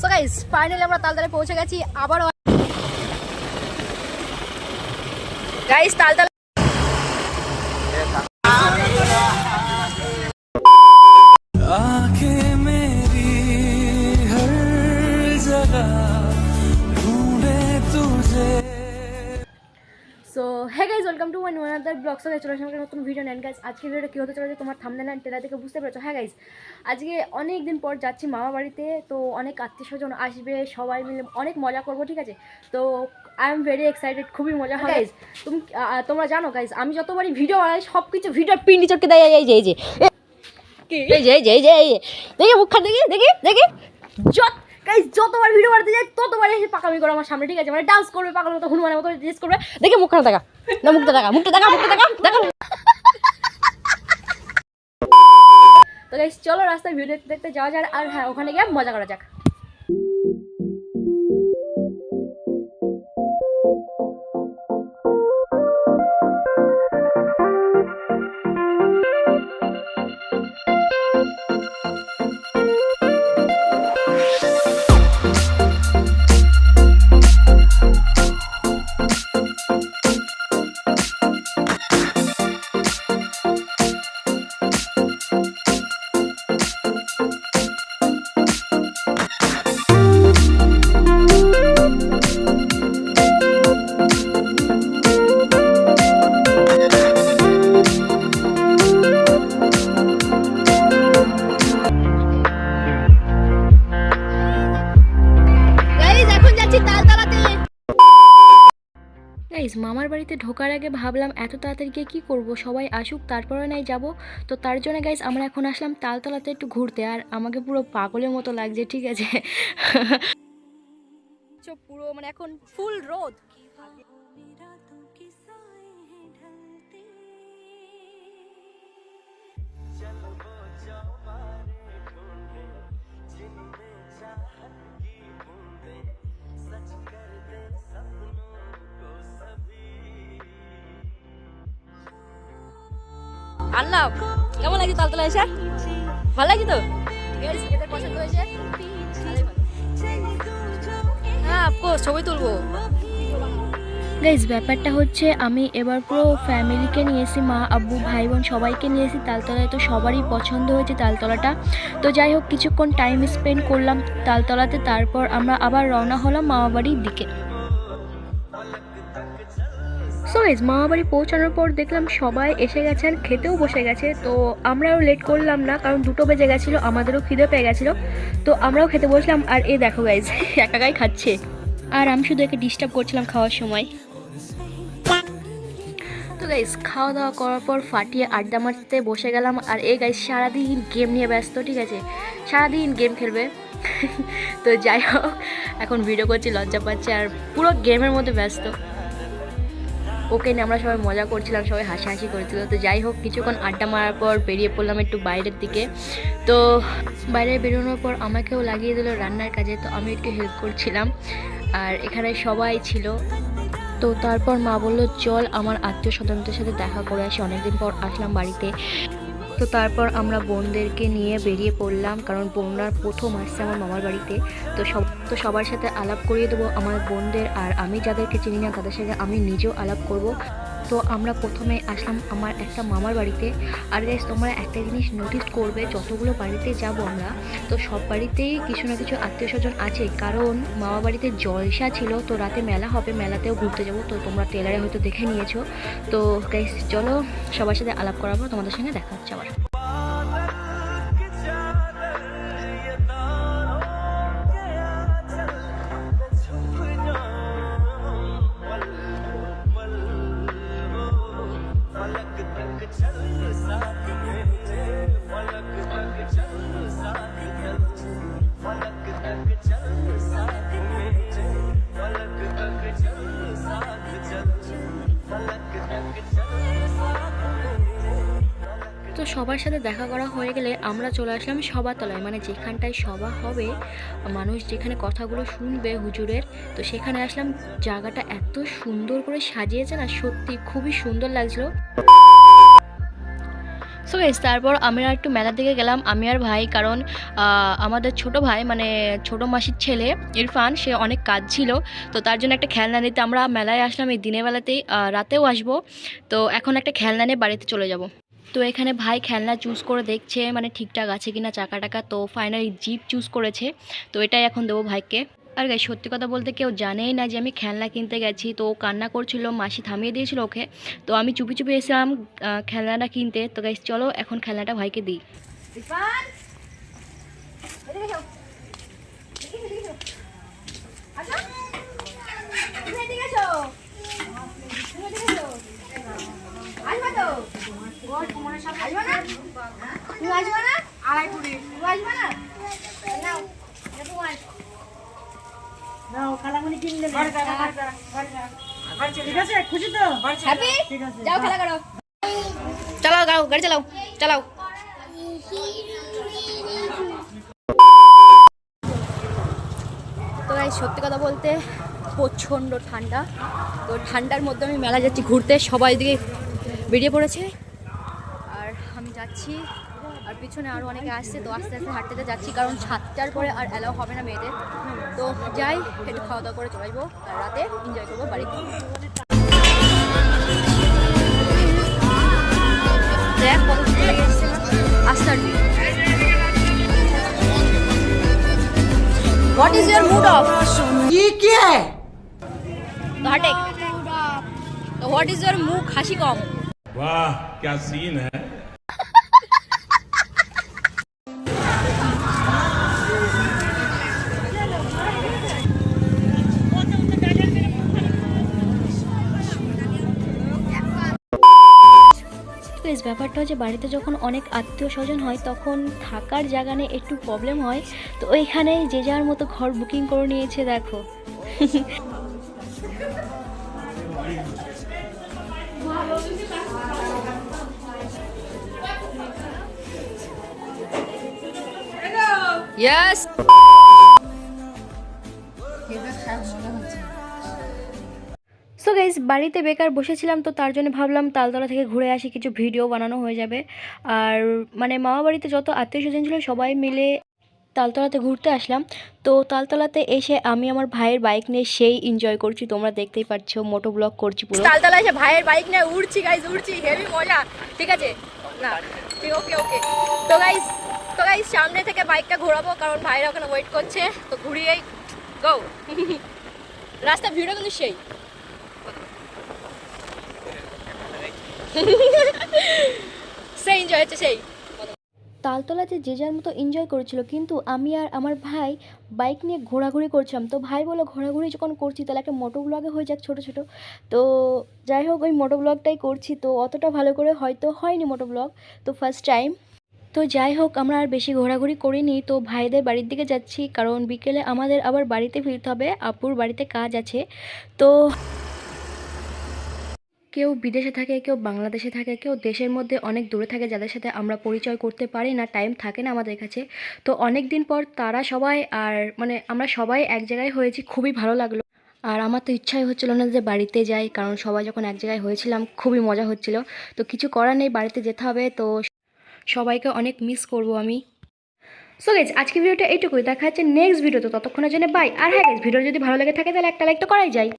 So guys finally আমরা তালতলায় পৌঁছে গেছি আবার guys Taltala guys welcome to my other blog সঙ্গে চলে আসলাম নতুন ভিডিও নেন গাইজ আজকে ভিডিওটা কী হতে চলেছে তোমার থামনে অ্যান্ড টেলা থেকে বুঝতে পেরেছ হ্যাঁ গাইজ আজকে অনেক দিন পর যাচ্ছি মামা বাড়িতে তো অনেক আত্মীয় স্বজন আসবে সবাই মিলে অনেক মজা করব ঠিক আছে তো আই এম ভেরি এক্সাইটেড খুবই মজা হয় গাইজ তুমি তোমরা জানো গাইজ আমি যতবারই ভিডিও বানাই সব কিছু ভিডিও পিন্ডি চটকে দেয় এই যে এই যে এই যে এই যে এই যে এই যে দেখি মুখখান দেখি দেখি দেখি যত গাইজ যতবার ভিডিও বানাতে যাই ততবার এসে পাকামি করে আমার সামনে, ঠিক আছে? মানে ডান্স করবে পাকামি মতো হনুমানের মতো ড্রেস করবে। মুখ মুখখানা দেখা না, মুখটা দেখা মুখটা দেখা মুখটা দেখা দেখা তো গাইজ চলো রাস্তায় ভিডিও দেখতে যাওয়া যাক আর হ্যাঁ ওখানে গিয়ে মজা করা যাক। ঢোকার আগে ভাবলাম, এত তাড়াতাড়ি গিয়ে কী করব? সবাই আসুক তারপরে নাই যাব। তো তার জন্য গাইজ আমরা এখন আসলাম তালতলাতে একটু ঘুরতে। আর আমাকে পুরো পাগলের মতো লাগছে, ঠিক আছে? পুরো মানে এখন ফুল রোদ। আল্লাহ, কেমন লাগছে তালতলা এসে? ভালো লাগছে তো? হ্যাঁ অফকোর্স ছবি তুলবো। গাইজ ব্যাপারটা হচ্ছে আমি এবার পুরো ফ্যামিলিকে নিয়ে এসেছি মা, আব্বু ভাই বোন সবাইকে নিয়ে এসেছি তালতলায় তো সবারই পছন্দ হয়েছে তালতলাটা। তো যাই হোক, কিছুক্ষণ টাইম স্পেন্ড করলাম তালতলাতে, তারপর আমরা আবার রওনা হলাম মামাবাড়ির দিকে। গাইজ মামাবাড়ি পৌঁছানোর পর দেখলাম সবাই এসে গেছে আর খেতেও বসে গেছে। তো আমরাও লেট করলাম না, কারণ দুটো বেজে গেছিল, আমাদেরও খিদে পেয়ে গেছিল। তো আমরাও খেতে বসলাম, আর এ দেখো গাইজ একা একাই খাচ্ছে। আর আমি শুধু একে ডিস্টার্ব করছিলাম খাওয়ার সময়। তো গাইস খাওয়া দাওয়া করার পর ফাটিয়ে আড্ডা মারতে বসে গেলাম, আর এই গাইস সারাদিন গেম নিয়ে ব্যস্ত, ঠিক আছে? সারাদিন গেম খেলবে। তো যাই হোক, এখন ভিডিও করছি, লজ্জা পাচ্ছে, আর পুরো গেমের মধ্যে ব্যস্ত। ওকে নিয়ে আমরা সবাই মজা করছিলাম, সবাই হাসাহাসি করছিল। তো যাই হোক, কিছুক্ষণ আড্ডা মারার পর বেরিয়ে পড়লাম একটু বাইরের দিকে। তো বাইরে বেরোনোর পর আমাকেও লাগিয়ে দিল রান্নার কাজে, তো আমি একটু হেল্প করছিলাম। আর এখানে সবাই ছিল। তো তারপর মা বলল, চল আমার আত্মীয় স্বজনদের সাথে দেখা করে আসি, অনেকদিন পর আসলাম বাড়িতে। তো তারপর আমরা বোনদেরকে নিয়ে বেরিয়ে পড়লাম, কারণ বোনরা প্রথম আসছে আমার মামার বাড়িতে। তো সব তো সবার সাথে আলাপ করিয়ে দেবো আমার বোনদের, আর আমি যাদেরকে চিনি না তাদের সাথে আমি নিজেও আলাপ করব। তো আমরা প্রথমে আসলাম আমার একটা মামার বাড়িতে। আর গাইস তোমরা একটা জিনিস নোটিস করবে, যতগুলো বাড়িতে যাব আমরা, তো সব বাড়িতেই কিছু না কিছু আত্মীয় স্বজন আছে। কারণ মামা বাড়িতে জলসা ছিল, তো রাতে মেলা হবে, মেলাতেও ঘুরতে যাব, তো তোমরা টেলারে হয়তো দেখে নিয়েছো। তো গাইস চলো সবার সাথে আলাপ পর তোমাদের সঙ্গে দেখা হচ্ছে আবার। সবার সাথে দেখা করা হয়ে গেলে আমরা চলে আসলাম সবার তলায়। মানে যেখানটায় সভা হবে, মানুষ যেখানে কথাগুলো শুনবে হুজুরের, তো সেখানে আসলাম। জায়গাটা এত সুন্দর করে সাজিয়েছে না, সত্যি খুবই সুন্দর লাগছিল। সো গাইস তারপর আমি আর একটু মেলার দিকে গেলাম। আমি আর ভাই, কারণ আমাদের ছোট ভাই মানে ছোট মাসির ছেলে, ইরফান, সে অনেক কাজ ছিল তো তার জন্য একটা খেলনা নিতে আমরা মেলায় আসলাম এই দিনের বেলাতেই রাতেও আসব। তো এখন একটা খেলনা নিয়ে বাড়িতে চলে যাব। তো এখানে ভাই খেলনা চুজ করে দেখছে মানে ঠিকঠাক আছে কিনা, চাকা টাকা। তো ফাইনালি জিপ চুজ করেছে। তো এটাই এখন দেবো ভাইকে। আর গাই সত্যি কথা বলতে কেউ জানেই না যে আমি খেলনা কিনতে গেছি। তো ও কান্না করছিল, মাসি থামিয়ে দিয়েছিল ওকে। তো আমি চুপি চুপি এসেছিলাম খেলনাটা কিনতে। তো গাইস চলো এখন খেলনাটা ভাইকে দিই। কালামণি কিনলে ঠিক আছে খুশি তো? হ্যাপি? যাও খেলা করো। চালাও গাও গাড়ি চালাও চালাও। তো গাই সত্যি কথা বলতে প্রচণ্ড ঠান্ডা। তো ঠান্ডার মধ্যে আমি মেলা যাচ্ছি ঘুরতে। সবাই দিকে বেরিয়ে পড়েছে। আর আমি যাচ্ছি পিছনে আরও অনেকে আসছে তো আস্তে আস্তে হাঁটতে যাচ্ছি কারণ সাতটার পরে আর অ্যালাউ হবে না মেয়েদের তো যাই একটু খাওয়া দাওয়া করে চলে আসবো আর রাতে এনজয় করবো বাড়িতে দেখ কত সুন্দর লেগে এসছে আস্তার what is your mood off কি কি ঘাটে তো হোয়াট ইজ ইয়ার মুখ হাসি কম वाह क्या सीन है বেশ, ব্যাপারটা হচ্ছে বাড়িতে যখন অনেক আত্মীয় স্বজন হয়, তখন থাকার জায়গা নিয়ে একটু প্রবলেম হয়। তো ওইখানে যে যার মতো ঘর বুকিং করে নিয়েছে, দেখো। ইয়েস সো গাইজ বাড়িতে বেকার বসেছিলাম, তো তার জন্য ভাবলাম তালতলা থেকে ঘুরে আসি, কিছু ভিডিও বানানো হয়ে যাবে। আর মানে মামা বাড়িতে যত আত্মীয় স্বজন ছিল, সবাই মিলে তালতলাতে ঘুরতে আসলাম। তো তালতলাতে এসে আমি আমার ভাইয়ের বাইক নিয়ে সেই এনজয় করছি, তোমরা দেখতেই পাচ্ছ, মোটো ব্লগ করছি পুরো। তালতলা এসে ভাইয়ের বাইক নিয়ে উড়ছি গাইজ উড়ছি হেভি মজা। ঠিক আছে? না ওকে ওকে তো গাইজ তো গাইজ সামনে থেকে বাইকটা ঘোরাবো, কারণ ভাইরা ওখানে ওয়েট করছে। তো ঘুরিয়েই গো রাস্তা ভিড়ও কিন্তু সেই। এনজয় হচ্ছে সেই তালতলাতে যে যার মতো এনজয় করেছিল, কিন্তু আমি আর আমার ভাই বাইক নিয়ে ঘোরাঘুরি করছিলাম। তো ভাই বলো ঘোরাঘুরি যখন করছি, তাহলে একটা মোটো ব্লগে হয়ে যাক ছোটো ছোটো। তো যাই হোক, ওই মোটো ব্লগটাই করছি। তো অতটা ভালো করে হয়তো হয়নি মোটো ব্লগ তো ফার্স্ট টাইম তো যাই হোক, আমরা আর বেশি ঘোরাঘুরি করিনি। তো ভাইদের বাড়ির দিকে যাচ্ছি, কারণ বিকেলে আমাদের আবার বাড়িতে ফিরতে হবে। আপুর বাড়িতে কাজ আছে। তো কেউ বিদেশে থাকে, কেউ বাংলাদেশে থাকে, কেউ দেশের মধ্যে অনেক দূরে থাকে যাদের সাথে আমরা পরিচয় করতে পারি না টাইম থাকে না আমাদের কাছে। তো অনেক দিন পর তারা সবাই আর মানে আমরা সবাই এক জায়গায় হয়েছি, খুবই ভালো লাগল। আর আমার তো ইচ্ছাই হচ্ছিল না যে বাড়িতে যাই, কারণ সবাই যখন এক জায়গায় হয়েছিলাম, খুবই মজা হচ্ছিল। তো কিছু করার নেই, বাড়িতে যেতে হবে, তো সবাইকে অনেক মিস করব আমি। সো গেছ আজকে ভিডিওটা এইটুকুই। দেখা যাচ্ছে নেক্সট ভিডিওতে ততক্ষণের জন্য বাই আর হ্যাঁ ভিডিও যদি ভালো লেগে থাকে, তাহলে একটা লাইক তো করাই যায়।